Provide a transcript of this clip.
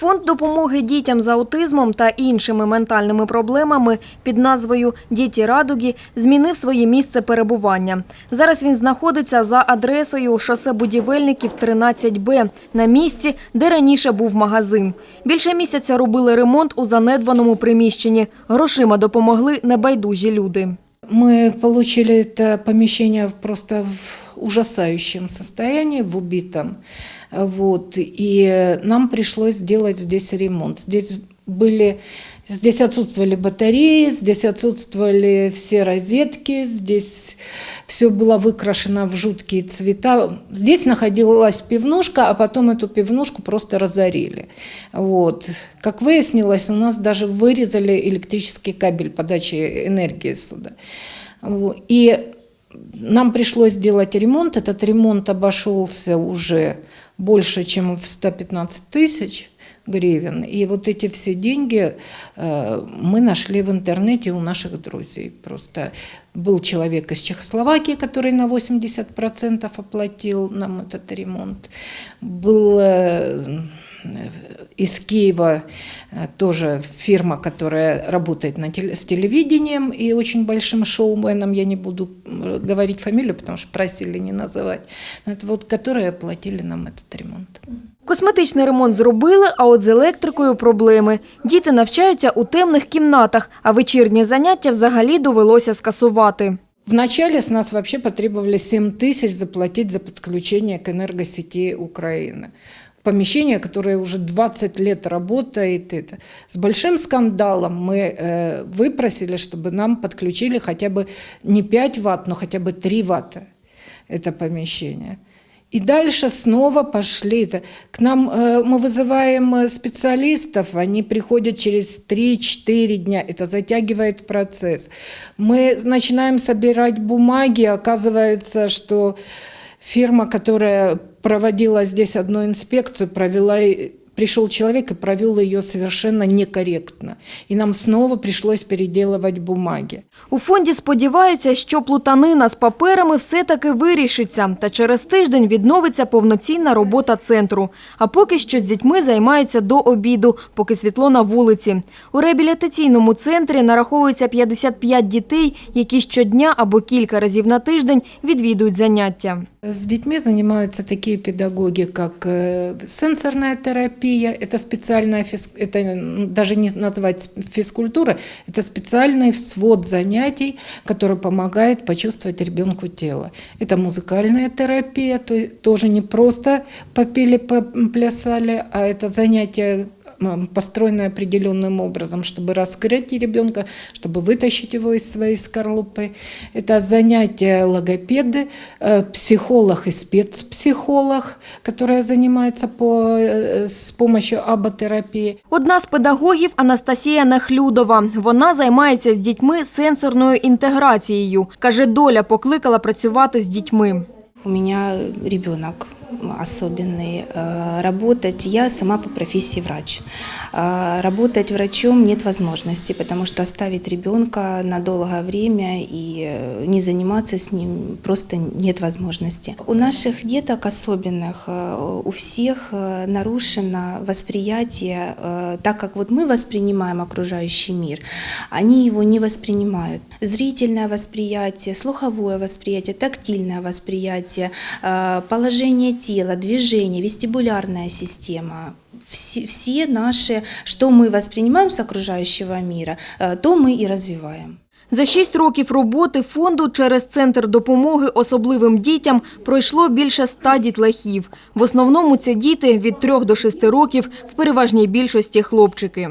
Фонд допомоги дітям з аутизмом та іншими ментальними проблемами під назвою Діті Радуги змінив своє місце перебування. Зараз він знаходиться за адресою шосе будівельників 13Б на місці, де раніше був магазин. Більше місяця робили ремонт у занедбаному приміщенні. Грошима допомогли небайдужі люди. Мы получили это помещение просто в ужасающем состоянии, в убитом. Вот. И нам пришлось сделать здесь ремонт. Здесь были Здесь отсутствовали батареи, здесь отсутствовали все розетки, здесь все было выкрашено в жуткие цвета. Здесь находилась пивнушка, а потом эту пивнушку просто разорили. Вот. Как выяснилось, у нас даже вырезали электрический кабель подачи энергии сюда. Вот. И нам пришлось сделать ремонт. Этот ремонт обошелся уже больше, чем в 115 тысяч гривен. И вот эти все деньги э, мы нашли в интернете у наших друзей. Просто был человек из Чехословакии, который на 80% оплатил нам этот ремонт. Был э, из Киева э, тоже фирма, которая работает на теле- с телевидением и очень большим шоуменом, я не буду м, говорить фамилию, потому что просили не называть, Но это вот, которые оплатили нам этот ремонт. Косметичний ремонт зробили, а от з електрикою проблеми. Діти навчаються у темних кімнатах, а вечірні заняття взагалі довелося скасувати. Вначале с нас вообще потребовали 7 тысяч заплатить за подключение к энергосети Украины. Помещение, которое уже 20 лет работает. Это. С большим скандалом мы э, выпросили, чтобы нам подключили хотя бы не 5 ватт, но хотя бы 3 ватта это помещение. И дальше снова пошли. это. К нам э, мы вызываем э, специалистов, они приходят через 3-4 дня. Это затягивает процесс. Мы начинаем собирать бумаги, оказывается, что фирма, которая проводила здесь одну инспекцию, провела Пришел человек и провел ее совершенно некорректно. И нам снова пришлось переделывать бумаги. У фонді сподіваються, що плутанина з паперами все-таки вирішиться, та через тиждень відновиться повноцінна робота центру. А поки що з дітьми займаються до обіду, поки світло на вулиці. У реабілітаційному центрі нараховується 55 дітей, які щодня або кілька разів на тиждень відвідують заняття. С детьми занимаются такие педагоги, как э, сенсорная терапия, это специальная, физ- это м, даже не назвать физкультура, это специальный свод занятий, который помогает почувствовать ребенку тело. Это музыкальная терапия, то, е- тоже не просто попели, поплясали, а это занятие м, построенное определенным образом, чтобы раскрыть ребенка, чтобы вытащить его из своей скорлупы. Это занятия логопеды, э, психолог и спецпсихолог, которая занимается по, э, с помощью аботерапии. Одна з педагогів Анастасія Нехлюдова. Вона займається з дітьми сенсорною інтеграцією. Каже, доля покликала працювати з дітьми. У меня ребенок особенный. Э, Работать я сама по профессии врач. А Работать врачом нет возможности, потому что оставить ребенка на долгое время и э, не заниматься с ним просто нет возможности. У наших деток особенных, э, у всех э, нарушено восприятие, э, так как вот мы воспринимаем окружающий мир, они его не воспринимают. Зрительное восприятие, слуховое восприятие, тактильное восприятие, э, положение тела, движение, вестибулярная система. Все, все наши, что мы воспринимаем с окружающего мира, э, то мы и развиваем. За шість років роботи фонду через Центр допомоги особливим дітям пройшло більше ста дітлахів. В основному це діти від трьох до шести років, в переважній більшості хлопчики.